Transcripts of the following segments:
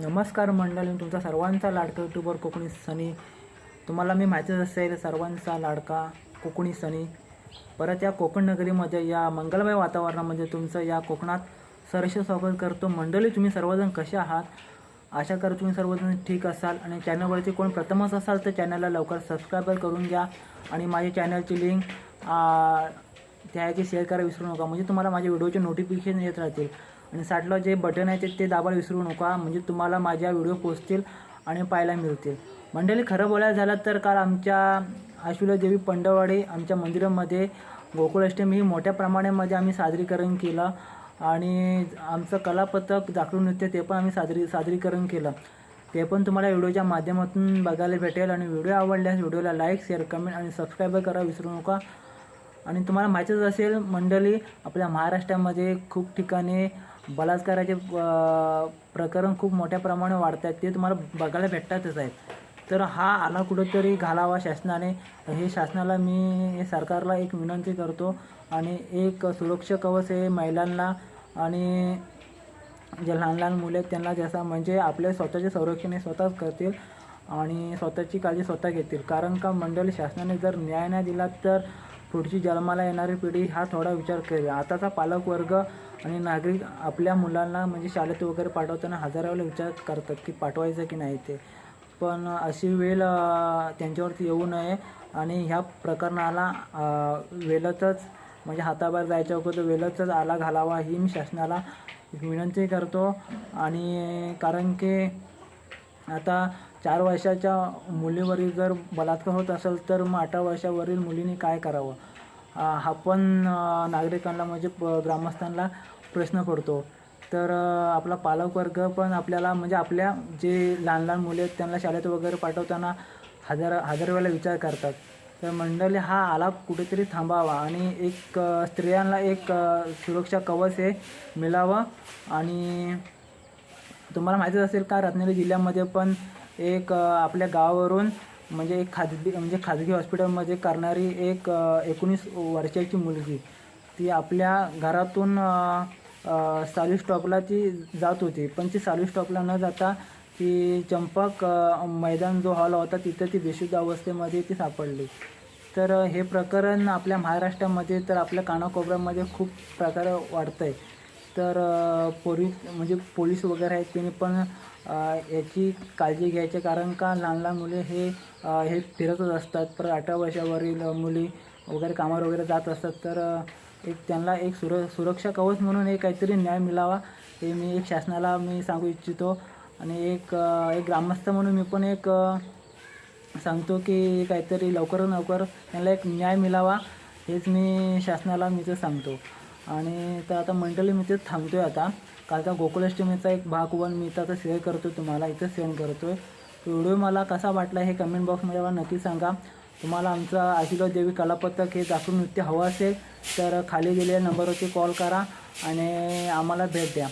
नमस्कार मंडळी तुमचा सर्वांचा लाडका युट्यूबर कोकणी सनी. तुम्हाला मी माहितीच असेल सर्वांचा लाडका कोकणी सनी. परत या कोकण नगरीमध्ये या मंगलमय वातावरणामध्ये तुमचं या कोकणात सरस स्वागत करतो. मंडळी तुम्ही सर्वजण कसे आहात? आशा कर तुम्ही सर्वजण ठीक असाल. आणि चॅनलवरती कोण प्रथमच असाल तर चॅनलला लवकर सबस्क्राईबर करून घ्या. आणि माझ्या चॅनलची लिंक त्या की शेअर करायला विसरू नका. म्हणजे तुम्हाला माझ्या व्हिडिओचे नोटिफिकेशन येत राहतील. आणि साठला जे बटन आहे ते ते दाबायला विसरू नका. म्हणजे तुम्हाला माझ्या व्हिडिओ पोचतील आणि पाहायला मिळतील. मंडळी खरं बोलायला झालं तर काल आमच्या आशुला देवी पंडवाडे आमच्या मंदिरामध्ये गोकुळाष्टमी ही मोठ्या प्रमाणामध्ये आम्ही सादरीकरण केलं. आणि आमचं कलापथक दाखलू नृत्य ते पण आम्ही सादरी सादरीकरण केलं. ते पण तुम्हाला व्हिडिओच्या माध्यमातून बघायला भेटेल. आणि व्हिडिओ आवडल्यास व्हिडिओला लाईक शेअर कमेंट आणि सबस्क्राईब करा विसरू नका. आणि तुम्हाला माहीतच असेल मंडळी आपल्या महाराष्ट्रामध्ये खूप ठिकाणी बलात्काराचे प्रकरण खूप मोठ्या प्रमाणे वाढत आहेत. ते तुम्हाला बघायला भेटतातच आहेत. तर हा आला कुठंतरी घालावा शासनाने. हे शासनाला मी हे सरकारला एक विनंती करतो. आणि एक सुरक्षा कवच हे महिलांना आणि जे लहान लहान मुले आहेत त्यांना जसा म्हणजे आपले स्वतःचे संरक्षण हे स्वतःच करतील आणि स्वतःची काळजी स्वतः घेतील. कारण का मंडळी शासनाने जर न्याय नाही दिला तर पुढची जन्माला येणारी पिढी हा थोडा विचार करेल. आताचा पालक वर्ग आणि नागरिक आपल्या मुलांना म्हणजे शाळेत वगैरे पाठवताना हजारावेळा विचार करतात की पाठवायचं की नाही ते. पण अशी वेळ त्यांच्यावरती येऊ नये आणि ह्या प्रकरणाला अ, वेळेतच म्हणजे हाताबाहेर जायच्या अगोदर वेळेतच आला घालावा ही मी शासनाला विनंती करतो. आणि कारण की आता चार वर्षाच्या मुलीवरील जर बलात्कार होत असेल तर मग अठरा वर्षावरील मुलीने काय करावं? हा पण नागरिकांना म्हणजे प- ग्रामस्थांना प्रश्न पडतो तर आपला पालकवर्ग पण आपल्याला म्हणजे आपल्या जे लहान लहान मुले आहेत त्यांना शाळेत वगैरे पाठवताना हजार हजार वेळेला विचार करतात. तर मंडळी हा आला कुठेतरी थांबावा आणि एक स्त्रियांना एक सुरक्षा कवच हे मिळावं आणि तुम्हाला माहितीच असेल का रत्नागिरी जिल्ह्यामध्ये पण एक आपल्या गावावरून म्हणजे एक खाजगी म्हणजे खाजगी हॉस्पिटलमध्ये करणारी एक एकोणीस वर्षाची मुलगी. ती आपल्या घरातून अ, साली स्टॉपला ती जात होती. पण ती साली स्टॉपला न जाता ती चंपक मैदान जो हॉल होता तिथं ती बेशुद्ध अवस्थेमध्ये ती सापडली. तर हे प्रकरण आपल्या महाराष्ट्रामध्ये तर आपल्या कानाकोपऱ्यामध्ये खूप प्रकार वाढतं आहे तर पोलीस म्हणजे पोलीस वगैरे आहेत त्यांनी पण याची काळजी घ्यायची कारण का लहान लहान मुले हे हे फिरतच असतात. परत अठरा वर्षावरील मुली वगैरे कामावर वगैरे जात असतात. तर एक त्यांना एक सुर सुरक्षा कवच म्हणून एक काहीतरी न्याय मिळावा हे मी एक शासनाला मी सांगू इच्छितो. आणि एक एक ग्रामस्थ म्हणून मी पण एक सांगतो की काहीतरी लवकर लवकर त्यांना एक न्याय मिळावा हेच मी शासनाला मी ते सांगतो. आणि तर आता मंडळी मी तेच थांबतो आहे आता कालचा गोकुलाष्टमीचा एक भाग वन मी इथं आता शेअर करतो तुम्हाला इथं सेंड करतो आहे व्हिडिओ मला कसा वाटला हे कमेंट बॉक्समध्ये मला नक्की सांगा. तुम्हाला आमचं आशीर्वाद देवी कलापथक हे दाखवून नृत्य हवं असेल तर खाली दिलेल्या नंबरवरती कॉल करा आणि आम्हाला भेट द्या.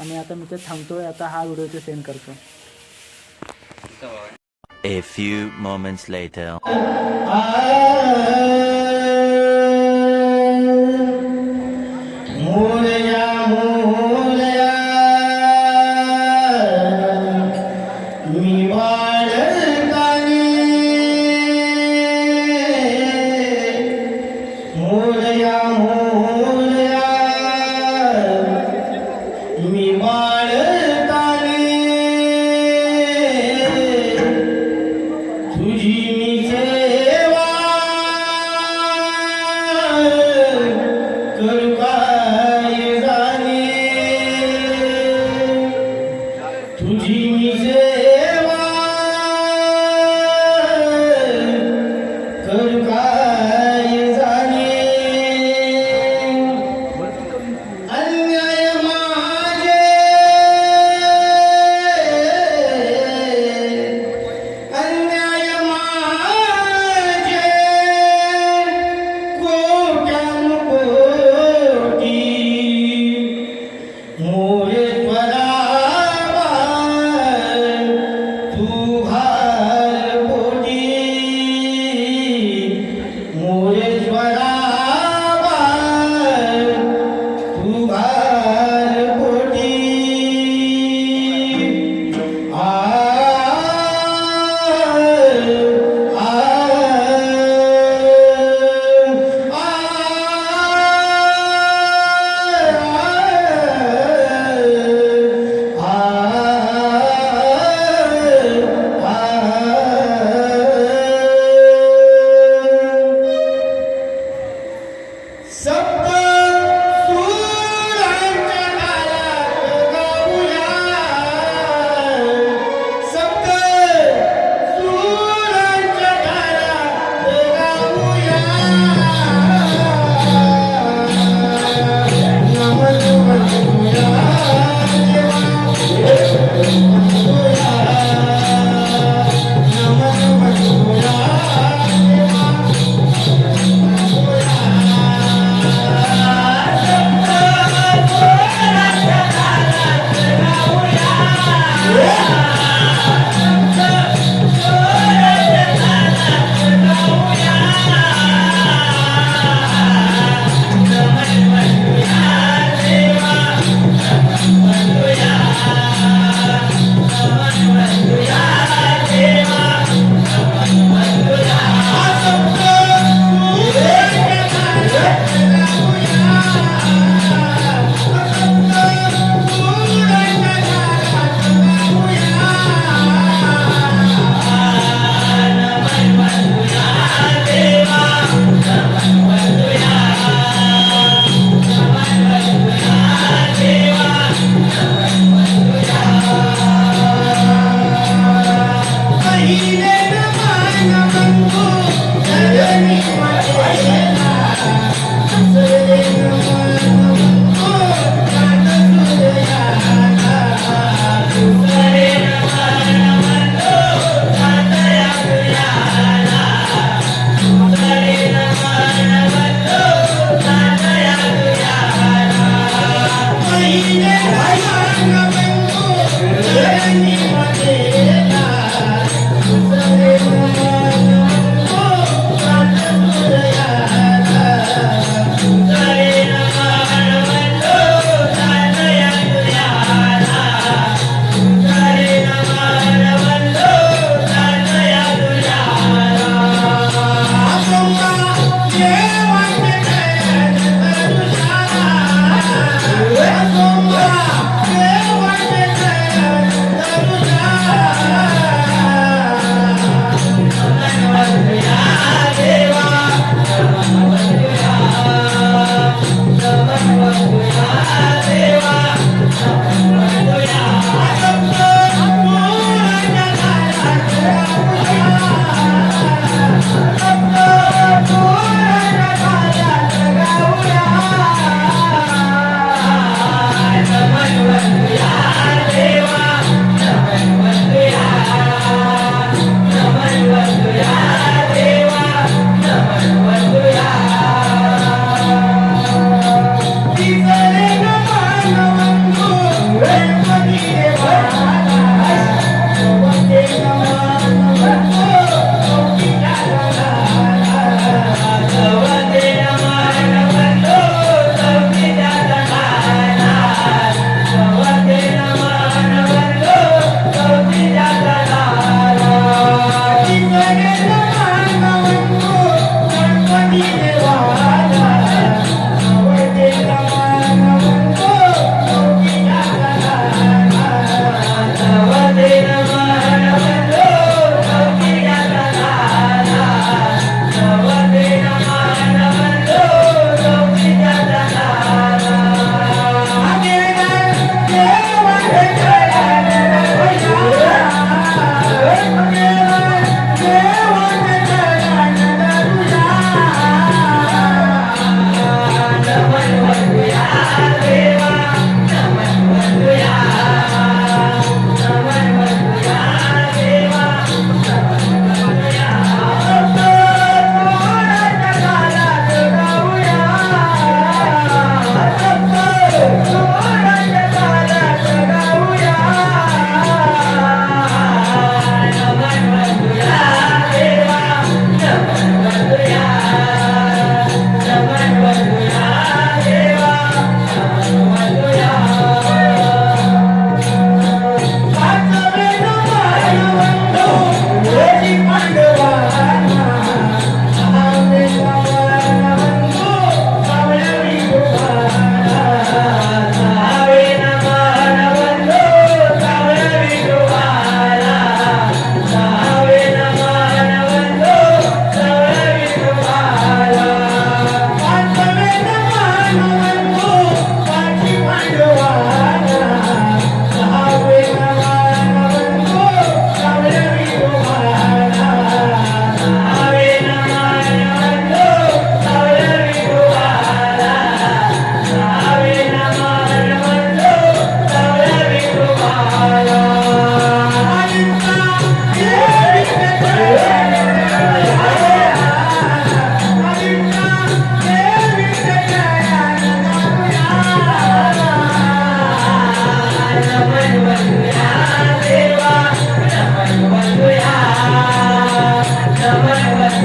आणि आता मी ते थांबतो आहे आता हा व्हिडिओ ते सेंड करतो. A few moments later.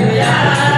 Hallelujah.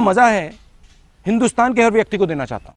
मज़ा है हिंदुस्तान के हर व्यक्ति को देना चाहता हूँ।